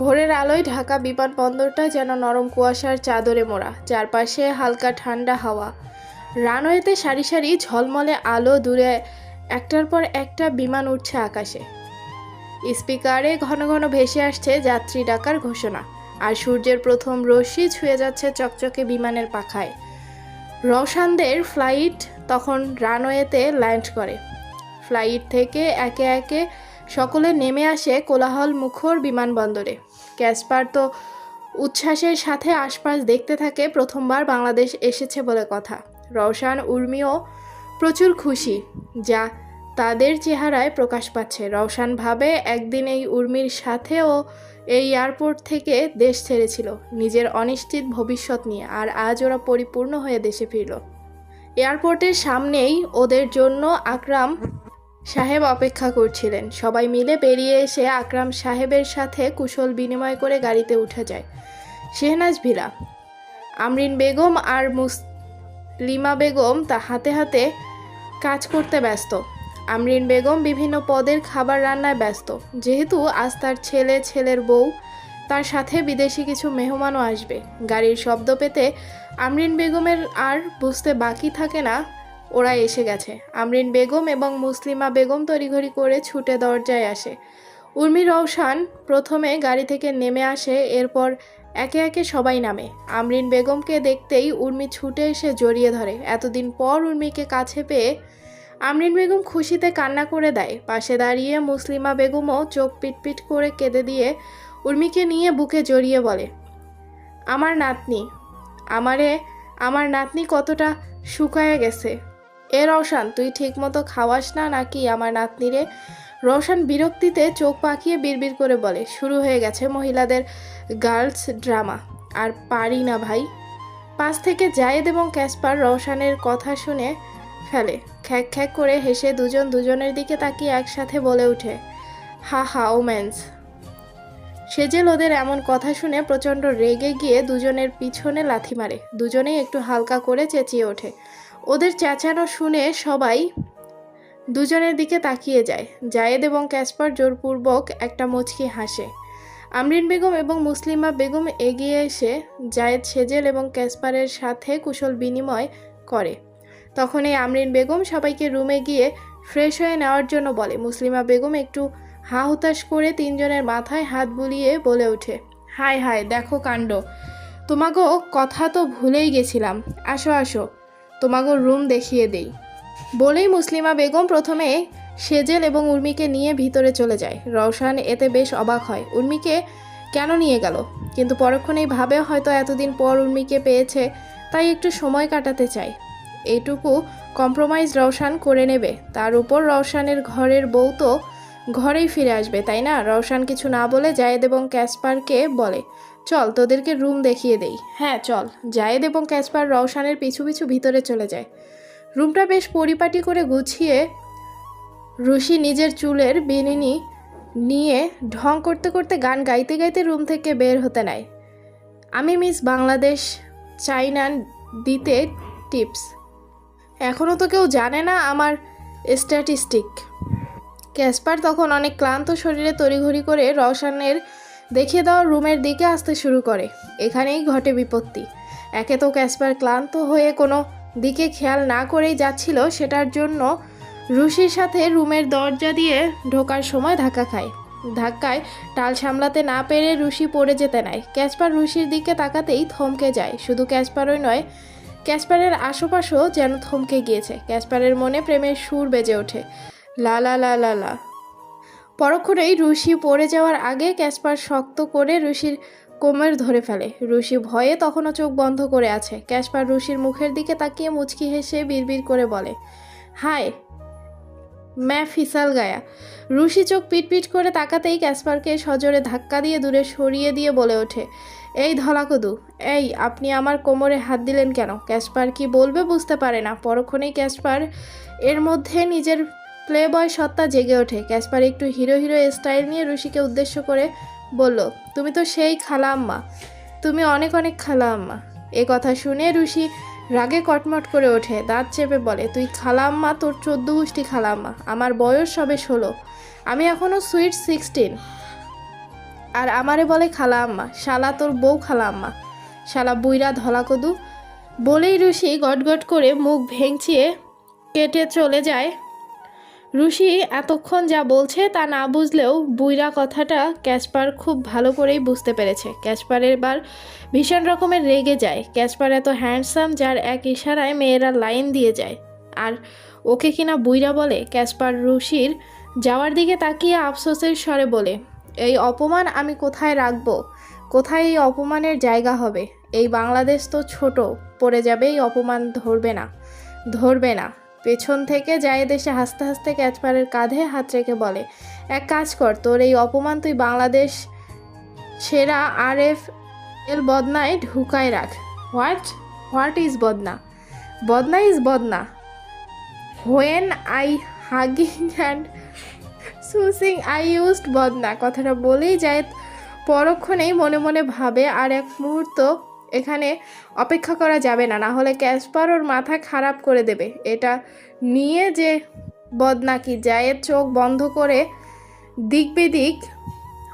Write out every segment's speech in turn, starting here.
ভোরের আলোয় ঢাকা বিমানবন্দরটা যেন নরম কুয়াশার চাদরে মোড়া, চারপাশে হালকা ঠান্ডা হাওয়া। রানওয়েতে সারি সারি ঝলমলে আলো দূরে, একটার পর একটা বিমান উঠছে আকাশে। স্পিকারে ঘন ঘন ভেসে আসছে যাত্রী ডাকার ঘোষণা, আর সূর্যের প্রথম রশ্মি ছুঁয়ে যাচ্ছে চকচকে বিমানের পাখায়। রওশানদের ফ্লাইট তখন রানওয়েতে ল্যান্ড করে। ফ্লাইট থেকে একে একে সকলে নেমে আসে কোলাহল মুখর বিমানবন্দরে। ক্যাসপার তো উচ্ছ্বাসের সাথে আশপাশ দেখতে থাকে, প্রথমবার বাংলাদেশ এসেছে বলে কথা। রওশান, উর্মিও প্রচুর খুশি, যা তাদের চেহারায় প্রকাশ পাচ্ছে। রওশান ভাবে, একদিন এই উর্মির সাথেও এই এয়ারপোর্ট থেকে দেশ ছেড়েছিল। নিজের অনিশ্চিত ভবিষ্যৎ নিয়ে, আর আজ ওরা পরিপূর্ণ হয়ে দেশে ফিরল। এয়ারপোর্টের সামনেই ওদের জন্য আকরাম সাহেব অপেক্ষা করছিলেন। সবাই মিলে বেরিয়ে এসে আকরাম সাহেবের সাথে কুশল বিনিময় করে গাড়িতে উঠে যায়। শেহনাজ ভিলা, আমরিন বেগম আর মুসলিমা বেগম তা হাতে হাতে কাজ করতে ব্যস্ত। আমরিন বেগম বিভিন্ন পদের খাবার রান্নায় ব্যস্ত। যেহেতু আজ তার ছেলে, ছেলের বউ, তার সাথে বিদেশি কিছু মেহমানও আসবে। গাড়ির শব্দ পেতে আমরিন বেগমের আর বুঝতে বাকি থাকে না ওরা এসে গেছে। আমরিন বেগম এবং মুসলিমা বেগম তড়িঘড়ি করে ছুটে দরজায় আসে। উর্মি রওশান প্রথমে গাড়ি থেকে নেমে আসে, এরপর একে একে সবাই নামে। আমরিন বেগমকে দেখতেই উর্মি ছুটে এসে জড়িয়ে ধরে। এতদিন পর উর্মিকে কাছে পেয়ে আমরিন বেগম খুশিতে কান্না করে দেয়। পাশে দাঁড়িয়ে মুসলিমা বেগমও চোখ পিটপিট করে কেঁদে দিয়ে উর্মিকে নিয়ে বুকে জড়িয়ে বলে, আমার নাতনি, আমারে, আমার নাতনি কতটা শুকায় গেছে। এ রওশান তুই ঠিকমতো খাওয়াস না নাকি আমার নাতনিরে? রওশান বিরক্তিতে চোখ পাকিয়ে বিড়বিড় করে বলে, শুরু হয়ে গেছে মহিলাদের গার্লস ড্রামা। আর পারি না ভাই। পাশ থেকে জায়েদ এবং ক্যাসপার রওশানের কথা শুনে ফেলে, খ্যাক খ্যাক করে হেসে দুজন দুজনের দিকে তাকিয়ে একসাথে বলে ওঠে, হা হা, ওমেন্স। সেজেল ওদের এমন কথা শুনে প্রচণ্ড রেগে গিয়ে দুজনের পিছনে লাথি মারে, দুজনেই একটু হালকা করে চেঁচিয়ে ওঠে। ওদের চেঁচানো শুনে সবাই দুজনের দিকে তাকিয়ে যায়। জায়েদ এবং ক্যাসপার জোরপূর্বক একটা মুচকি হাসে। আমরিন বেগম এবং মুসলিমা বেগম এগিয়ে এসে জায়েদ সেজেল এবং ক্যাসপারের সাথে কুশল বিনিময় করে। তখন এই আমরিন বেগম সবাইকে রুমে গিয়ে ফ্রেশ হয়ে নেওয়ার জন্য বলে। মুসলিমা বেগম একটু হা হুতাশ করে তিনজনের মাথায় হাত বুলিয়ে বলে ওঠে, হায় হায়, দেখো কাণ্ড। তোমাগো কথা তো ভুলেই গেছিলাম। আসো আসো। তোমাগো রুম দেখিয়ে দেই। বলেই মুসলিমা বেগম প্রথমে সেজেল এবং উর্মিকে নিয়ে ভিতরে চলে যায়। রওশান এতে বেশ অবাক হয়। উর্মিকে কেন নিয়ে গেল? কিন্তু পরক্ষণেই ভাবে হয়তো এতদিন পর উর্মিকে পেয়েছে, তাই একটু সময় কাটাতে চায়। এইটুকু কম্প্রোমাইজ রওশান করে নেবে। তার উপর রওশানের ঘরের বউ তো ঘরেই ফিরে আসবে, তাই না? রওশান কিছু না বলে জায়েদ এবং ক্যাসপারকে বলে চল, তোদেরকে রুম দেখিয়ে দেই। হ্যাঁ চল। জায়েদ এবং ক্যাসপার রওশানের পিছু পিছু ভিতরে চলে যায়। রুমটা বেশ পরিপাটি করে গুছিয়ে রুশি নিজের চুলের বিনিনি নিয়ে ঢং করতে করতে গান গাইতে গাইতে রুম থেকে বের হতে নেয়। আমি মিস বাংলাদেশ চাইনা দিতে টিপস। এখনও তো কেউ জানে না আমার স্ট্যাটিস্টিক ক্যাসপার তখন অনেক ক্লান্ত শরীরে তড়িঘড়ি করে রওশানের দেখিয়ে দেওয়া রুমের দিকে আসতে শুরু করে। এখানেই ঘটে বিপত্তি। একে তো ক্যাসপার ক্লান্ত হয়ে কোনো দিকে খেয়াল না করেই যাচ্ছিল, সেটার জন্য রুশির সাথে রুমের দরজা দিয়ে ঢোকার সময় ধাক্কা খায়। ধাক্কায় টাল সামলাতে না পেরে রুশি পড়ে যেতে নেয়। ক্যাসপার রুশির দিকে তাকাতেই থমকে যায়। শুধু ক্যাসপারই নয়, ক্যাসপারের আশেপাশেও যেন থমকে গিয়েছে। ক্যাসপারের মনে প্রেমের সুর বেজে ওঠে। লা লা লা লা লা। পরক্ষণেই রুশি পড়ে যাওয়ার আগে ক্যাসপার শক্ত করে রুশির কোমর ধরে ফেলে। রুশি ভয়ে তখনও চোখ বন্ধ করে আছে। ক্যাসপার রুশির মুখের দিকে তাকিয়ে মুচকি হেসে বিড়বিড় করে বলে, হায় ম্যা ফিসাল গায়া রুশি চোখ পিটপিট করে তাকাতেই ক্যাসপারকে সজোরে ধাক্কা দিয়ে দূরে সরিয়ে দিয়ে বলে ওঠে, এই ধলাকদু, এই, আপনি আমার কোমরে হাত দিলেন কেন? ক্যাসপার কি বলবে বুঝতে পারে না। পরক্ষণেই ক্যাসপার এর মধ্যে নিজের প্লে বয় সত্তা জেগে ওঠে। ক্যাসপার একটু হিরো হিরো স্টাইল নিয়ে রুশিকে উদ্দেশ্য করে বলল, তুমি তো সেই খালা আম্মা। তুমি অনেক অনেক খালা আম্মা। এ কথা শুনে রুশি রাগে কটমট করে ওঠে, দাঁত চেপে বলে, তুই খালা আম্মা, তোর চোদ্দ গোষ্ঠী খালা আম্মা। আমার বয়স সবে ষোলো। আমি এখনও সুইট সিক্সটিন। আর আমারে বলে খালা আম্মা। শালা তোর বউ খালা আম্মা। শালা বুইরা ধলা কদু বলেই রুশি গটগট করে মুখ ভেঙচিয়ে কেটে চলে যায়। রুশি এতক্ষণ যা বলছে তা না বুঝলেও বুইরা কথাটা ক্যাচপার খুব ভালো করেই বুঝতে পেরেছে। ক্যাচপারের বার ভীষণ রকমের রেগে যায়। ক্যাচপার এত হ্যান্ডসাম যার এক ইশারায় মেয়েরা লাইন দিয়ে যায়। আর ওকে কিনা বুইরা বলে? ক্যাচপার রুশির যাওয়ার দিকে তাকিয়ে আফসোসের স্বরে বলে, এই অপমান আমি কোথায় রাখব? কোথায় এই অপমানের জায়গা হবে? এই বাংলাদেশ তো ছোট, পড়ে যাবে এই অপমান ধরবে না ধরবে না। পেছন থেকে যায় দেশে হাসতে হাসতে ক্যাচপারের কাঁধে হাত রেখে বলে, এক কাজ কর, তোর এই অপমান তুই বাংলাদেশ সেরা আর এফ এল বদনায় ঢুকায় রাখ। হোয়াট? হোয়াট ইজ বদনা? বদনা ইজ বদনা। হোয়েন আই হাগিং অ্যান্ড সুসিং আই ইউজড বদনা। কথাটা বলেই যায় পরক্ষণেই মনে মনে ভাবে, আর এক মুহূর্ত এখানে অপেক্ষা করা যাবে না না হলে ক্যাসপার ওর মাথা খারাপ করে দেবে। এটা নিয়ে যে বদনা কি জায়ের চোখ বন্ধ করে দিক বেদিক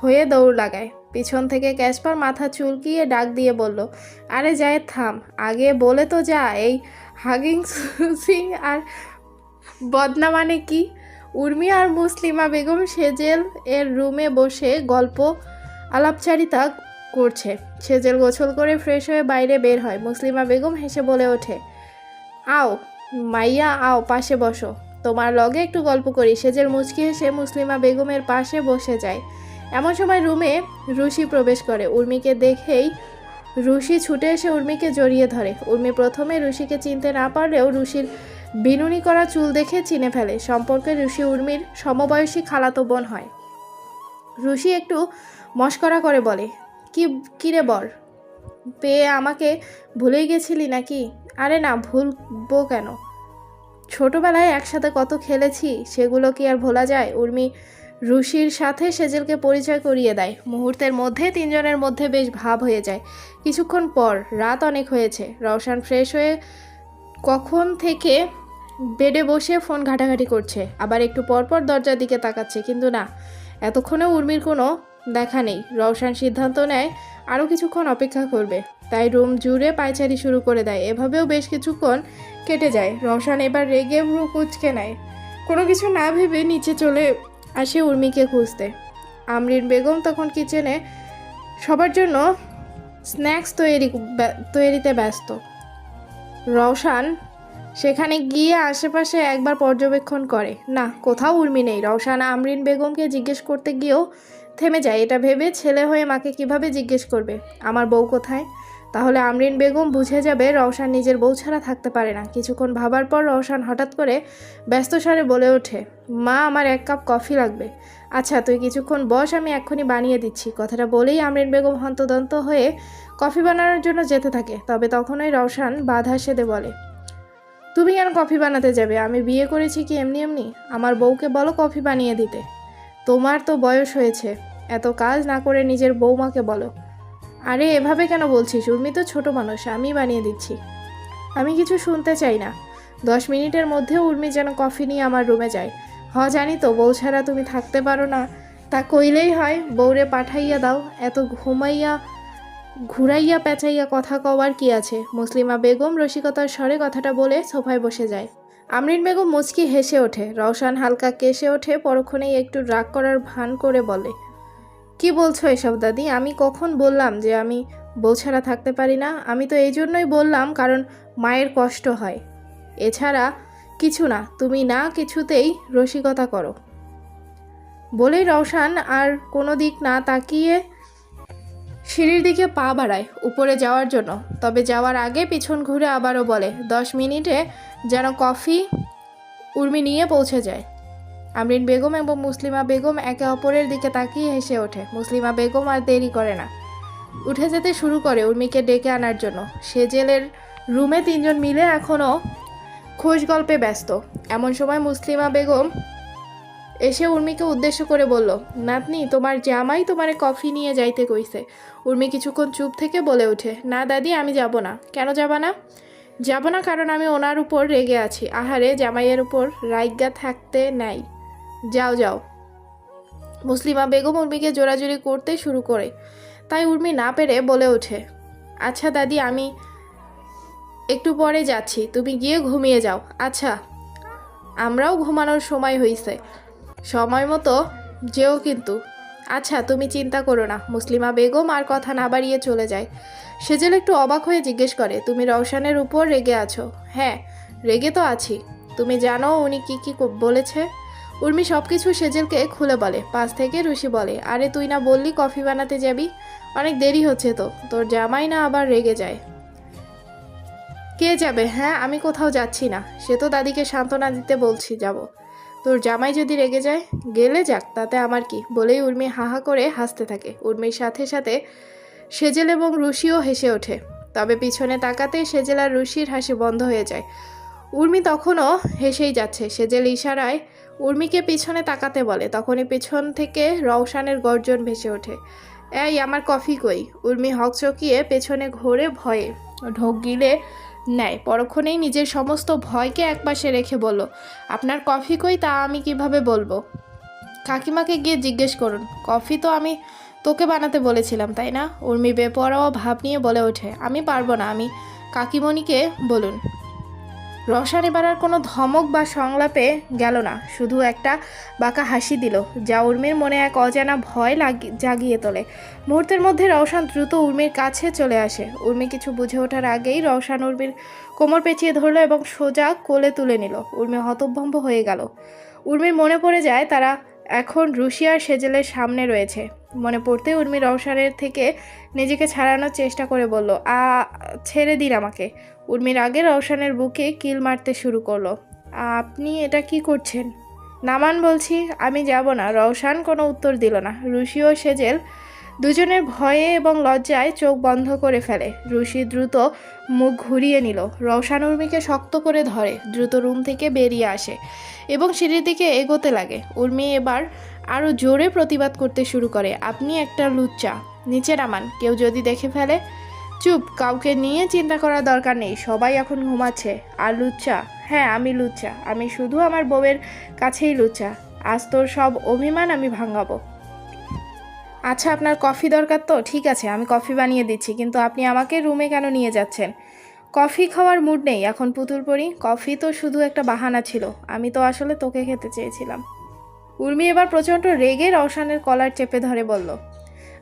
হয়ে দৌড় লাগায়। পিছন থেকে ক্যাসপার মাথা চুলকিয়ে ডাক দিয়ে বলল, আরে যায় থাম। আগে বলে তো যা, এই হাগিং সুসিং আর বদনা মানে কি? উর্মি আর মুসলিমা বেগম সেজেল এর রুমে বসে গল্প আলাপচারিতা করছে। সেজেল গোছল করে ফ্রেশ হয়ে বাইরে বের হয়। মুসলিমা বেগম হেসে বলে ওঠে, আও, মাইয়া, আও, পাশে বসো। তোমার লগে একটু গল্প করি। সেজেল মুচকি হেসে মুসলিমা বেগমের পাশে বসে যায়। এমন সময় রুমে রুশি প্রবেশ করে। উর্মিকে দেখেই রুশি ছুটে এসে উর্মিকে জড়িয়ে ধরে। উর্মি প্রথমে রুশিকে চিনতে না পারলেও রুশির বিনুনি করা চুল দেখে চিনে ফেলে। সম্পর্কে রুশি উর্মির সমবয়সী খালাতো বোন হয়। রুশি একটু মস্করা করে বলে কি কিরে বর? পেয়ে আমাকে ভুলেই গেছিলি নাকি? আরে না, ভুলবো কেন? ছোটবেলায় একসাথে কত খেলেছি, সেগুলো কি আর ভোলা যায়? উর্মি রুশির সাথে সেজেলকে পরিচয় করিয়ে দেয়। মুহূর্তের মধ্যে তিনজনের মধ্যে বেশ ভাব হয়ে যায়। কিছুক্ষণ পর রাত অনেক হয়েছে। রওশান ফ্রেশ হয়ে কখন থেকে বেডে বসে ফোন ঘাটাঘাটি করছে। আবার একটু পরপর দরজার দিকে তাকাচ্ছে, কিন্তু না। এতক্ষণে উর্মির কোনো দেখা নেই। রওশান সিদ্ধান্ত নেয়, আরও কিছুক্ষণ অপেক্ষা করবে। তাই রুম জুড়ে পায়চারি শুরু করে দেয়। এভাবেও বেশ কিছুক্ষণ কেটে যায়। রওশান এবার রেগে ভ্রু কুচকে নেয়। কোনো কিছু না ভেবে নিচে চলে আসে উর্মিকে খুঁজতে। আমরিন বেগম তখন কিচেনে সবার জন্য স্ন্যাক্স তৈরি তৈরিতে ব্যস্ত। রওশান সেখানে গিয়ে আশেপাশে একবার পর্যবেক্ষণ করে। না, কোথাও উর্মি নেই। রওশান আমরিন বেগমকে জিজ্ঞেস করতে গিয়েও থেমে যায়, এটা ভেবে ছেলে হয়ে মাকে কীভাবে জিজ্ঞেস করবে? আমার বউ কোথায়? তাহলে আমরিন বেগম বুঝে যাবে রওশান নিজের বউ ছাড়া থাকতে পারে না। কিছুক্ষণ ভাবার পর রওশান হঠাৎ করে ব্যস্ত স্বরে বলে ওঠে, মা, আমার এক কাপ কফি লাগবে। আচ্ছা তুই কিছুক্ষণ বস, আমি এক্ষুনি বানিয়ে দিচ্ছি। কথাটা বলেই আমরিন বেগম হন্তদন্ত হয়ে কফি বানানোর জন্য যেতে থাকে। তবে তখনই রওশান বাধা সেদে বলে, তুমি কেন কফি বানাতে যাবে? আমি বিয়ে করেছি কি এমনি এমনি? আমার বউকে বলো কফি বানিয়ে দিতে। তোমার তো বয়স হয়েছে, এত কাজ না করে নিজের বৌমাকে বলো। আরে, এভাবে কেন বলছিস? উর্মি তো ছোট মানুষ আমি বানিয়ে দিচ্ছি। আমি কিছু শুনতে চাই না। দশ মিনিটের মধ্যে উর্মি যেন কফি নিয়ে আমার রুমে যায়। হ, জানি তো, বউ ছাড়া তুমি থাকতে পারো না। তা কইলেই হয়, বউরে পাঠাইয়া দাও, এত ঘুমাইয়া, ঘুরাইয়া পেঁচাইয়া কথা কওয়ার কি আছে? মুসলিমা বেগম রসিকতার স্বরে কথাটা বলে সোফায় বসে যায়। আমরিন বেগম মুচকি হেসে ওঠে। রওশান হালকা কেসে ওঠে, পরক্ষণেই একটু রাগ করার ভান করে বলে, কি বলছো এসব দাদি? আমি কখন বললাম যে আমি বউ ছাড়া থাকতে পারি না? আমি তো এই জন্যই বললাম, কারণ মায়ের কষ্ট হয়। এছাড়া কিছু না, তুমি না কিছুতেই রসিকতা করো বলেই রওশান আর কোনো দিক না তাকিয়ে সিঁড়ির দিকে পা বাড়ায় উপরে যাওয়ার জন্য। তবে যাওয়ার আগে পিছন ঘুরে আবারও বলে, দশ মিনিটে যেন কফি উর্মি নিয়ে পৌঁছে যায়। আমরিন বেগম এবং মুসলিমা বেগম একে অপরের দিকে তাকিয়ে হেসে ওঠে। মুসলিমা বেগম আর দেরি করে না। উঠে যেতে শুরু করে উর্মিকে ডেকে আনার জন্য। সে জেলের রুমে তিনজন মিলে এখনও খোঁজ গল্পে ব্যস্ত। এমন সময় মুসলিমা বেগম এসে উর্মিকে উদ্দেশ্য করে বলল, নাতনি, তোমার জামাই তোমারে কফি নিয়ে যাইতে কইছে। উর্মি কিছুক্ষণ চুপ থেকে বলে ওঠে, না দাদি, আমি যাব না। কেন যাবা না? যাব না কারণ আমি ওনার উপর রেগে আছি। আহারে, জামাইয়ের উপর রাইগা থাকতে নাই। যাও যাও। মুসলিমা বেগম উর্মিকে জোরাজুরি করতে শুরু করে। তাই উর্মি না পেরে বলে ওঠে আচ্ছা দাদি, আমি একটু পরে যাচ্ছি। তুমি গিয়ে ঘুমিয়ে যাও। আচ্ছা আমরাও ঘুমানোর সময় হয়েছে সময় মতো যেও কিন্তু। আচ্ছা তুমি চিন্তা করো না। মুসলিমা বেগম আর কথা না বাড়িয়ে চলে যায়। সেজেল একটু অবাক হয়ে জিজ্ঞেস করে, তুমি রওশানের উপর রেগে আছো? হ্যাঁ রেগে তো আছি। তুমি জানো উনি কি কি বলেছে? উর্মি সব কিছু সেজেলকে খুলে বলে। পাশ থেকে রুশি বলে, আরে তুই না বললি কফি বানাতে যাবি? অনেক দেরি হচ্ছে তো। তোর জামাই না আবার রেগে যায়? কে যাবে? হ্যাঁ আমি কোথাও যাচ্ছি না। সে তো দাদিকে সান্ত্বনা দিতে বলছি, যাব। তোর জামাই যদি রেগে যায়, গেলে যাক, তাতে আমার কি? বলেই উর্মি হাহা করে হাসতে থাকে। উর্মির সাথে সাথে সেজেল এবং রুশিও হেসে ওঠে। তবে পিছনে তাকাতে সেজেল আর রুশির হাসি বন্ধ হয়ে যায়। উর্মি তখনও হেসেই যাচ্ছে। সেজেল ইশারায় উর্মিকে পিছনে তাকাতে বলে। তখনই পেছন থেকে রওশানের গর্জন ভেসে ওঠে। এই, আমার কফি কই? উর্মি হকচকিয়ে পেছনে ঘোরে ভয়ে ঢোক গিলে নেয়। পরক্ষণেই নিজের সমস্ত ভয়কে একপাশে রেখে বলল, আপনার কফি কই তা আমি কীভাবে বলব? কাকিমাকে গিয়ে জিজ্ঞেস করুন, কফি তো আমি তোকে বানাতে বলেছিলাম, তাই না? উর্মি বেপরোয়া ভাব নিয়ে বলে ওঠে, আমি পারব না, আমি কাকিমণিকে বলুন। রসান এবার আর কোনো ধমক বা সংলাপে গেল না। শুধু একটা বাঁকা হাসি দিল, যা উর্মির মনে এক অজানা ভয় জাগিয়ে তোলে। মুহূর্তের মধ্যে রওশান দ্রুত উর্মির কাছে চলে আসে। উর্মি কিছু বুঝে ওঠার আগেই রওশান উর্মির কোমর পেঁচিয়ে ধরল এবং সোজা কোলে তুলে নিল। উর্মি হতভম্ব হয়ে গেল। উর্মির মনে পড়ে যায় তারা এখন রুশিয়ার সেজেলের সামনে রয়েছে। মনে পড়তে উর্মি রওশানের থেকে নিজেকে ছাড়ানোর চেষ্টা করে বলল, আ, ছেড়ে দিন আমাকে। উর্মির আগে রওশানের বুকে কিল মারতে শুরু করল, আপনি এটা কি করছেন? নামান বলছি, আমি যাব না। রওশান কোনো উত্তর দিল না। রুশীয় সেজেল দুজনের ভয়ে এবং লজ্জায় চোখ বন্ধ করে ফেলে। রুশি দ্রুত মুখ ঘুরিয়ে নিল। রওশান উর্মিকে শক্ত করে ধরে, দ্রুত রুম থেকে বেরিয়ে আসে এবং সিঁড়ির দিকে এগোতে লাগে। উর্মি এবার আরও জোরে প্রতিবাদ করতে শুরু করে, আপনি একটা লুচ্চা, নিচে নামান, কেউ যদি দেখে ফেলে, চুপ, কাউকে নিয়ে চিন্তা করার দরকার নেই, সবাই এখন ঘুমাচ্ছে। আর লুচ্চা? হ্যাঁ আমি লুচ্চা, আমি শুধু আমার বউয়ের কাছেই লুচ্চা, আজ তোর সব অভিমান আমি ভাঙাবো। আচ্ছা আপনার কফি দরকার তো? ঠিক আছে, আমি কফি বানিয়ে দিচ্ছি, কিন্তু আপনি আমাকে রুমে কেন নিয়ে যাচ্ছেন? কফি খাওয়ার মুড নেই, এখন পুতুল পরি। কফি তো শুধু একটা বাহানা ছিল, আমি তো আসলে তোকে খেতে চেয়েছিলাম। উর্মি এবার প্রচণ্ড রেগে রওশানের কলার চেপে ধরে বলল,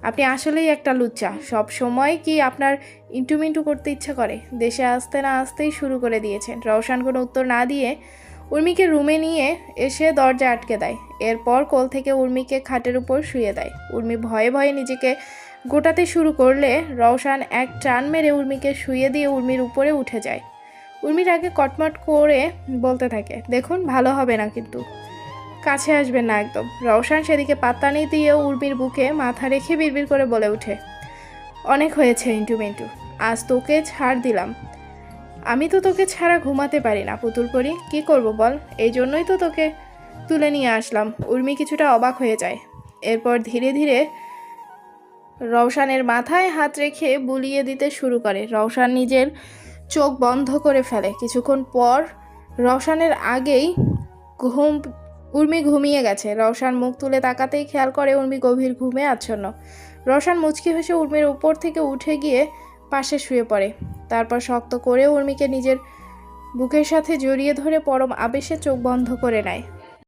আপনি আসলেই একটা লুচ্চা। সব সময় কি আপনার ইন্টুমিন্টু করতে ইচ্ছা করে? দেশে আসতে না আসতেই শুরু করে দিয়েছেন। রওশান কোনো উত্তর না দিয়ে উর্মিকে রুমে নিয়ে এসে দরজা আটকে দেয়। এরপর কোল থেকে উর্মিকে খাটের উপর শুয়ে দেয়। উর্মি ভয়ে ভয়ে নিজেকে গোটাতে শুরু করলে রওশান এক টান মেরে উর্মিকে শুয়ে দিয়ে উর্মির উপরে উঠে যায়। উর্মির আগে কটমট করে বলতে থাকে, দেখুন, ভালো হবে না কিন্তু। কাছে আসবেন না একদম। রওশান সেদিকে পাত্তা নেই দিয়ে উর্মির বুকে মাথা রেখে বিড়বিড় করে বলে ওঠে, অনেক হয়েছে, ইন্টু মিন্টু। আজ তোকে ছাড় দিলাম। আমি তো তোকে ছাড়া ঘুমাতে পারি না, পুতুল পরি। কি করব বল? এই জন্যই তো তোকে তুলে নিয়ে আসলাম। উর্মি কিছুটা অবাক হয়ে যায়। এরপর ধীরে ধীরে রওশানের মাথায় হাত রেখে বুলিয়ে দিতে শুরু করে। রওশান নিজের চোখ বন্ধ করে ফেলে। কিছুক্ষণ পর রওশানের আগেই ঘুম, উর্মি ঘুমিয়ে গেছে। রওশান মুখ তুলে তাকাতেই খেয়াল করে উর্মি গভীর ঘুমে আচ্ছন্ন। রওশান মুচকি হেসে উর্মির উপর থেকে উঠে গিয়ে পাশে শুয়ে পড়ে। তারপর শক্ত করে উর্মিকে নিজের বুকের সাথে জড়িয়ে ধরে পরম আবেশে চোখ বন্ধ করে নেয়।